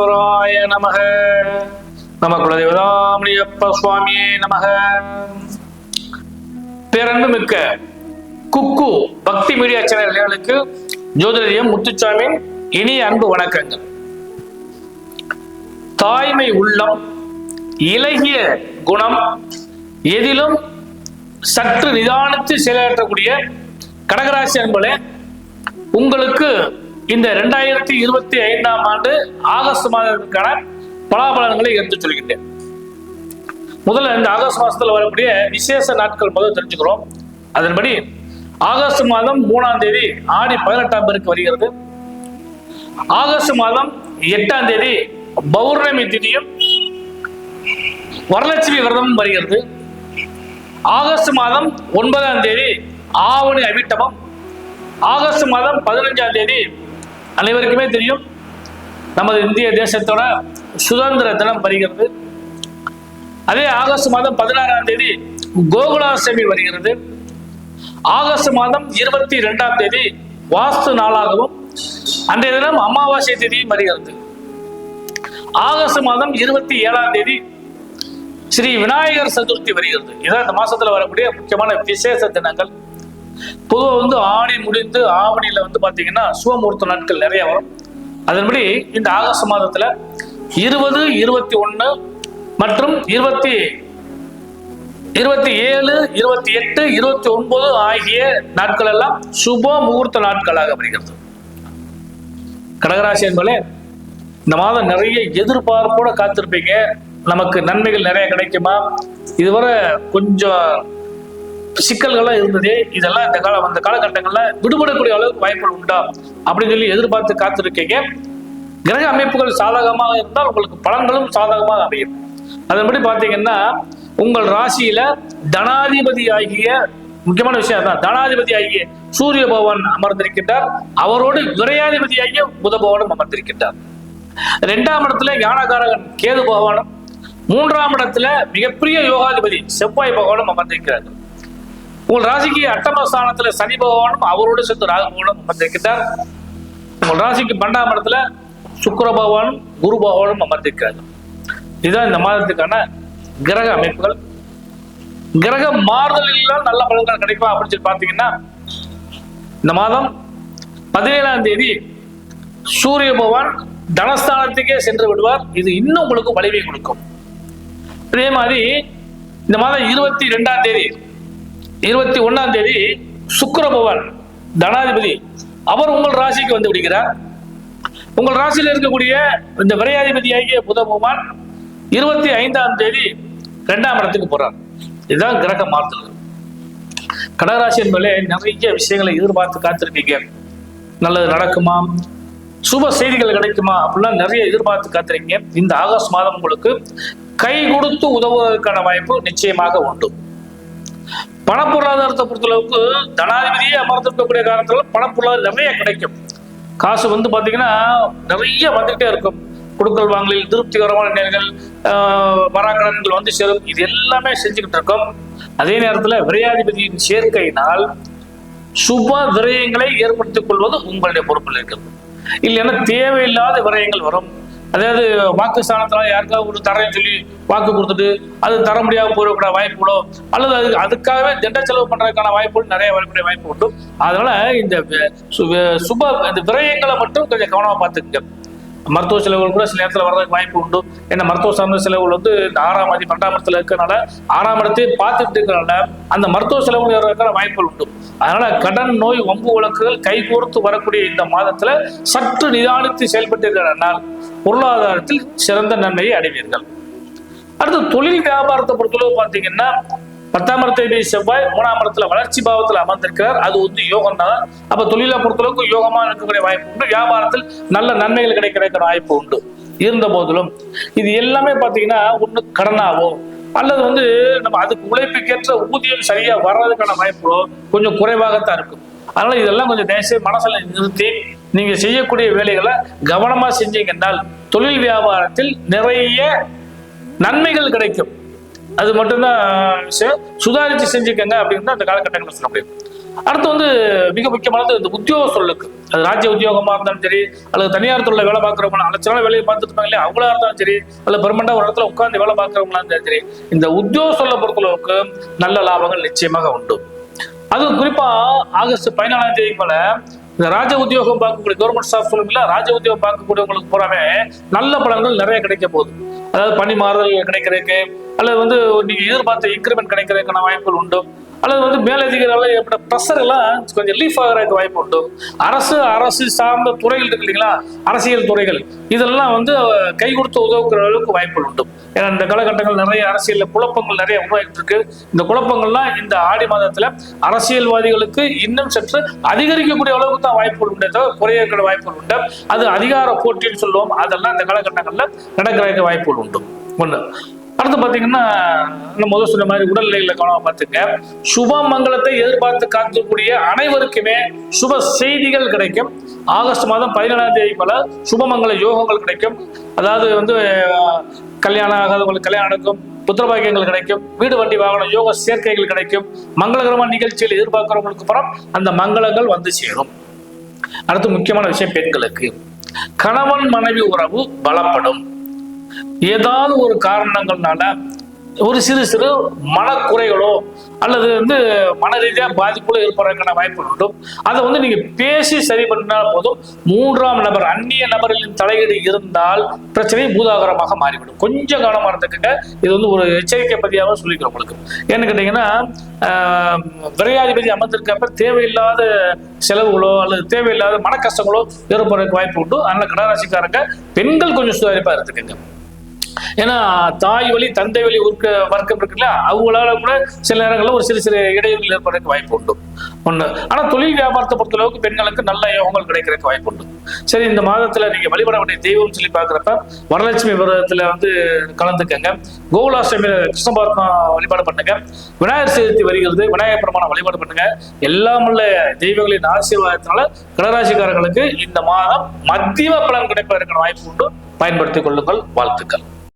விக்னேஸ்வராய நமக. நம குலதேவதாமணியப்ப சுவாமியே நமக. பேரன்பு மிக்க குக்கு பக்தி மீடியா சேனல்களுக்கு நேயர்களுக்கு முத்துச்சாமி முத்துச்சாமியின் இனிய அன்பு வணக்கங்கள். தாய்மை உள்ளம் இலகிய குணம் எதிலும் சற்று நிதானித்து செயலாற்றக்கூடிய கடகராசி அன்பளே உங்களுக்கு இந்த ரெண்டாயிரத்தி இருபத்தி ஐந்தாம் ஆண்டு ஆகஸ்ட் மாதத்திற்கான பலாபலன்களை எடுத்து சொல்கின்றேன். முதல்ல இந்த ஆகஸ்ட் மாதத்தில் வரக்கூடிய விசேஷ நாட்கள் முதல் தெரிஞ்சுக்கிறோம். அதன்படி ஆகஸ்ட் மாதம் மூணாம் தேதி ஆடி பதினெட்டாம் பேருக்கு வருகிறது. ஆகஸ்ட் மாதம் எட்டாம் தேதி பௌர்ணமி திதியும் வரலட்சுமி விரதமும் வருகிறது. ஆகஸ்ட் மாதம் ஒன்பதாம் தேதி ஆவணி அபிட்டமம் ஆகஸ்ட் மாதம் பதினஞ்சாம் தேதி அனைவருக்குமே தெரியும் நமது இந்திய தேசத்தோட சுதந்திர தினம் வருகிறது. அதே ஆகஸ்ட் மாதம் பதினாறாம் தேதி கோகுலாஷ்டமி வருகிறது. ஆகஸ்ட் மாதம் இருபத்தி ரெண்டாம் தேதி வாஸ்து நாளாகவும் அன்றைய தினம் அமாவாசை தேதியும் வருகிறது. ஆகஸ்ட் மாதம் இருபத்தி ஏழாம் தேதி ஸ்ரீ விநாயகர் சதுர்த்தி வருகிறது. இதான் இந்த மாசத்துல வரக்கூடிய முக்கியமான விசேஷ தினங்கள். பொதுவாக வந்து ஆடி முடிந்து ஆவணியில வந்து பாத்தீங்கன்னா சுவமுகூர்த்த நாட்கள் நிறைய வரும். அதன்படி இந்த ஆகஸ்ட் மாதத்துல இருபது இருபத்தி ஒண்ணு மற்றும் இருபத்தி இருபத்தி ஏழு இருபத்தி எட்டு இருபத்தி ஒன்பது ஆகிய நாட்கள் எல்லாம் சுப முகூர்த்த நாட்களாக வருகிறது கடகராசி என்பதே இந்த மாதம் நிறைய எதிர்பார்ப்போட காத்திருப்பீங்க. நமக்கு நன்மைகள் நிறைய கிடைக்குமா? இதுவரை கொஞ்சம் சிக்கல்கள்லாம் இருந்தது இதெல்லாம் இந்த கால அந்த காலகட்டங்கள்ல விடுபடக்கூடிய அளவுக்கு வாய்ப்புகள் உண்டா? அப்படின்னு சொல்லி எதிர்பார்த்து காத்திருக்கீங்க. கிரக அமைப்புகள் சாதகமாக இருந்தால் உங்களுக்கு பலன்களும் சாதகமாக அமையும். அதன்படி பார்த்தீங்கன்னா உங்கள் ராசியில தனாதிபதி ஆகிய முக்கியமான விஷயம் தான் தனாதிபதி ஆகிய சூரிய பகவான் அமர்ந்திருக்கின்றார். அவரோடு விரையாதிபதி ஆகிய புத பகவானும் அமர்ந்திருக்கின்றார். இரண்டாம் இடத்துல ஞானகாரகன் கேது பகவானும் மூன்றாம் இடத்துல மிகப்பெரிய யோகாதிபதி செவ்வாய் பகவானும் அமர்ந்திருக்கிறார்கள். உங்கள் ராசிக்கு அட்டம ஸ்தானத்துல சனி பகவானும் அவரோடு சேர்ந்து ராகு பகவானும் அமர்ந்திருக்கிறார் உங்கள் ராசிக்கு பன்னெண்டாம் இடத்துல சுக்கிர பகவானும் குரு பகவானும் அமர்ந்திருக்கிறார்கள் இதுதான் இந்த மாதத்துக்கான கிரக அமைப்புகள். கிரக மாறுதலில் நல்ல பலன்கள் கிடைக்கும் அப்படின்னு சொல்லி பார்த்தீங்கன்னா இந்த மாதம் பதினேழாம் தேதி சூரிய பகவான் தனஸ்தானத்துக்கே சென்று விடுவார். இது இன்னும் உங்களுக்கு வலிமை கொடுக்கும். அதே மாதிரி இந்த மாதம் இருபத்தி ரெண்டாம் தேதி இருபத்தி ஒண்ணாம் தேதி சுக்கிர பகவான் தனாதிபதி அவர் உங்கள் ராசிக்கு வந்து விடுகிறார். உங்கள் ராசியில் இருக்கக்கூடிய இந்த விரையாதிபதியாகிய புத பகவான் இருபத்தி ஐந்தாம் தேதி ரெண்டாம் இடத்துக்கு போறார். இதுதான் கிரக மாறுதல்கள் கடகராசி என்பதிலே நிறைய விஷயங்களை எதிர்பார்த்து காத்திருக்கீங்க. நல்லது நடக்குமா? சுப செய்திகள் கிடைக்குமா? அப்படிலாம் நிறைய எதிர்பார்த்து காத்திருக்கீங்க. இந்த ஆகஸ்ட் மாதம் உங்களுக்கு கை கொடுத்து உதவுவதற்கான வாய்ப்பு நிச்சயமாக உண்டு. பணப்பொருளாதாரத்தை பொறுத்தளவுக்கு தனாதிபதியே அமர்ந்திருக்கக்கூடிய காலத்துல பணப்பொருளாதாரம் நிறைய கிடைக்கும். காசு வந்து பாத்தீங்கன்னா நிறைய வந்துகிட்டே இருக்கும். கொடுக்கல் வாங்கலில் திருப்திகரமான நேர்கள் வராக்கடன்கள் வந்து சேரும். இது எல்லாமே செஞ்சுக்கிட்டு இருக்கோம். அதே நேரத்தில் விரையாதிபதியின் சேர்க்கையினால் சுப விரயங்களை ஏற்படுத்திக் கொள்வது உங்களுடைய பொறுப்பில் இருக்கிறது இல்லைன்னா தேவையில்லாத விரயங்கள் வரும். அதாவது வாக்கு ஸ்தானத்தினால யாருக்காவது ஒரு தரேன்னு சொல்லி வாக்கு கொடுத்துட்டு அது தர முடியாம போயிடக்கூடிய வாய்ப்புகளோ அல்லது அது அதுக்காகவே திட்ட செலவு பண்றதுக்கான வாய்ப்புகள் நிறைய வரக்கூடிய வாய்ப்பு உண்டு. அதனால இந்த சு- சுப இந்த விரயங்களை மட்டும் கொஞ்சம் கவனமா பார்த்துக்குங்க. மருத்துவ செலவுகள் கூட சில நேரத்தில் வர்றதுக்கு வாய்ப்பு உண்டு. ஏன்னா மருத்துவ சார்ந்த செலவுகள் வந்து இந்த ஆறாம் அதி பன்னெண்டாம் இடத்துல இருக்கறனால ஆறாம் இடத்தை பார்த்துட்டு இருக்கிறனால அந்த மருத்துவ செலவுகள் இருக்கிற வாய்ப்புகள் உண்டு. அதனால கடன் நோய் வம்பு வழக்குகள் கைகோர்த்து வரக்கூடிய இந்த மாதத்துல சற்று நிதானித்து செயல்பட்டு இருக்கிறனால் பொருளாதாரத்தில் சிறந்த நன்மையை அடைவீர்கள். அடுத்து தொழில் வியாபாரத்தை பொறுத்தளவு பார்த்தீங்கன்னா பத்தாம் இடத்தை செவ்வாய் மூணாம் இடத்துல வளர்ச்சி பாவத்தில் அமர்ந்திருக்கிறார். அது வந்து யோகம் தான் அப்ப தொழிலை பொறுத்தளவுக்கு யோகமா இருக்கக்கூடிய வாய்ப்பு உண்டு. வியாபாரத்தில் நல்ல நன்மைகள் கிடைக்கிற வாய்ப்பு உண்டு. இருந்த போதிலும் இது எல்லாமே பார்த்தீங்கன்னா ஒண்ணு கடனாவோ அல்லது வந்து நம்ம அதுக்கு உழைப்புக்கேற்ற ஊதியம் சரியா வர்றதுக்கான வாய்ப்புகளோ கொஞ்சம் குறைவாகத்தான் இருக்கும். அதனால இதெல்லாம் கொஞ்சம் தயவுசெய்து மனசுல நிறுத்தி நீங்க செய்யக்கூடிய வேலைகளை கவனமா செஞ்சீங்கன்னால் தொழில் வியாபாரத்தில் நிறைய நன்மைகள் கிடைக்கும். அது மட்டும்தான் விஷயம். சுதாரித்து செஞ்சுக்கங்க அப்படின்னு தான் அந்த காலகட்டங்களில் சொல்ல முடியும். அடுத்து வந்து மிக முக்கியமானது இந்த உத்தியோக சொல்லுக்கு அது ராஜ்ய உத்தியோகமா இருந்தாலும் சரி அல்லது தனியார் துறையில் வேலை பார்க்குறவங்க அலட்சணம் வேலையை பார்த்துட்டு இல்லையா அவங்களா இருந்தாலும் சரி அல்ல பெர்மனண்டா ஒரு இடத்துல உட்காந்து வேலை பார்க்குறவங்களா இருந்தாலும் சரி இந்த உத்தியோக சொல்ல பொறுத்தளவுக்கு நல்ல லாபங்கள் நிச்சயமாக உண்டு. அது குறிப்பா ஆகஸ்ட் பதினாலாம் தேதி போல இந்த ராஜ உத்தியோகம் பார்க்கக்கூடிய கவர்மெண்ட் ஸ்டாஃப் சொல்லுங்களா ராஜ உத்தியோகம் பார்க்கக்கூடியவங்களுக்கு போறாமே நல்ல பலன்கள் நிறைய கிடைக்க போகுது. அதாவது பணி மாறுதல் கிடைக்கிறதுக்கு அல்லது வந்து நீங்க எதிர்பார்த்த இன்க்ரிமெண்ட் கிடைக்கிறதுக்கான வாய்ப்புகள் உண்டு. அல்லது வந்து மேலதிகாரிகள் ஏற்பட்ட ப்ரெஷர் எல்லாம் கொஞ்சம் ரிலீஃப் ஆகிறதுக்கு வாய்ப்பு உண்டு. அரசு அரசு சார்ந்த துறைகள் இருக்கு இல்லைங்களா? அரசியல் துறைகள். இதெல்லாம் வந்து கை கொடுத்து உதவுக்கிற அளவுக்கு வாய்ப்புகள் உண்டு. ஏன்னா இந்த காலகட்டங்கள் நிறைய அரசியல் குழப்பங்கள் நிறைய உருவாகிட்டு இருக்கு இந்த குழப்பங்கள்லாம் இந்த ஆடி மாதத்துல அரசியல்வாதிகளுக்கு இன்னும் சற்று அதிகரிக்கக்கூடிய அளவுக்கு தான் வாய்ப்புகள் உண்டே தவிர குறைய வாய்ப்புகள் உண்டு. அது அதிகார போட்டின்னு சொல்லுவோம். அதெல்லாம் இந்த காலகட்டங்களில் நடக்கிறதுக்கு வாய்ப்புகள் உண்டு. ஒன்று அடுத்து பாத்தீங்கன்னா நம்ம முதல் சொன்ன மாதிரி உடல்நிலைகளை கவனமா பார்த்துங்க சுப மங்களத்தை எதிர்பார்த்து காக்கக்கூடிய அனைவருக்குமே சுப செய்திகள் கிடைக்கும். ஆகஸ்ட் மாதம் பதினேழாம் தேதி போல சுபமங்கல யோகங்கள் கிடைக்கும். அதாவது வந்து கல்யாணம் ஆகாதவங்களுக்கு கல்யாணம் நடக்கும் புத்திரபாக்கியங்கள் கிடைக்கும் வீடு வண்டி வாகனம் யோக சேர்க்கைகள் கிடைக்கும். மங்களகரமான நிகழ்ச்சிகள் எதிர்பார்க்கிறவங்களுக்கு அப்புறம் அந்த மங்களங்கள் வந்து சேரும். அடுத்து முக்கியமான விஷயம் பெண்களுக்கு. கணவன் மனைவி உறவு பலப்படும். ஏதாவது ஒரு காரணங்கள்னால ஒரு சிறு சிறு மனக்குறைகளோ அல்லது வந்து மன ரீதியாக பாதிப்புகளோ ஏற்படுறதுக்கான வாய்ப்பு உண்டு அதை வந்து நீங்க பேசி சரி பண்ணினால் போதும். மூன்றாம் நபர் அந்நிய நபர்களின் தலையீடு இருந்தால் பிரச்சனை பூதாகரமாக மாறிவிடும். கொஞ்சம் கவனமாக இருந்துக்கங்க. இது வந்து ஒரு எச்சரிக்கை பதியாக சொல்லிக்கிறோம் உங்களுக்கு. ஏன்னு கேட்டீங்கன்னா விரையாதிபதி அமர்ந்திருக்கப்ப தேவையில்லாத செலவுகளோ அல்லது தேவையில்லாத மன கஷ்டங்களோ ஏற்படுறதுக்கு வாய்ப்பு உண்டு. அதனால கடராசிக்காரங்க பெண்கள் கொஞ்சம் சுதாரிப்பா இருந்துக்கங்க. ஏன்னா தாய் வழி தந்தை வழி உருக்க வர்க்கம் இருக்குல்ல அவங்களால கூட சில நேரங்களில் ஒரு சிறு சிறு இடையூறுகள் ஏற்படுறதுக்கு வாய்ப்பு உண்டு. ஒண்ணு. ஆனா தொழில் வியாபாரத்தை பொறுத்த அளவுக்கு பெண்களுக்கு நல்ல யோகங்கள் கிடைக்கிறதுக்கு வாய்ப்பு உண்டு. சரி இந்த மாதத்துல நீங்க வழிபட வேண்டிய தெய்வம் சொல்லி பாக்குறப்ப வரலட்சுமி விரதத்துல வந்து கலந்துக்கங்க. கோகுலாஷ்டமி கிருஷ்ண பரமா வழிபாடு பண்ணுங்க. விநாயகர் சதுர்த்தி வருகிறது விநாயகர் பெருமான வழிபாடு பண்ணுங்க. எல்லாம் உள்ள தெய்வங்களின் ஆசீர்வாதத்தினால கடராசிக்காரர்களுக்கு இந்த மாதம் மத்தியம பலன் கிடைப்பதற்கான வாய்ப்பு உண்டு. பயன்படுத்திக் கொள்ளுங்கள். வாழ்த்துக்கள்.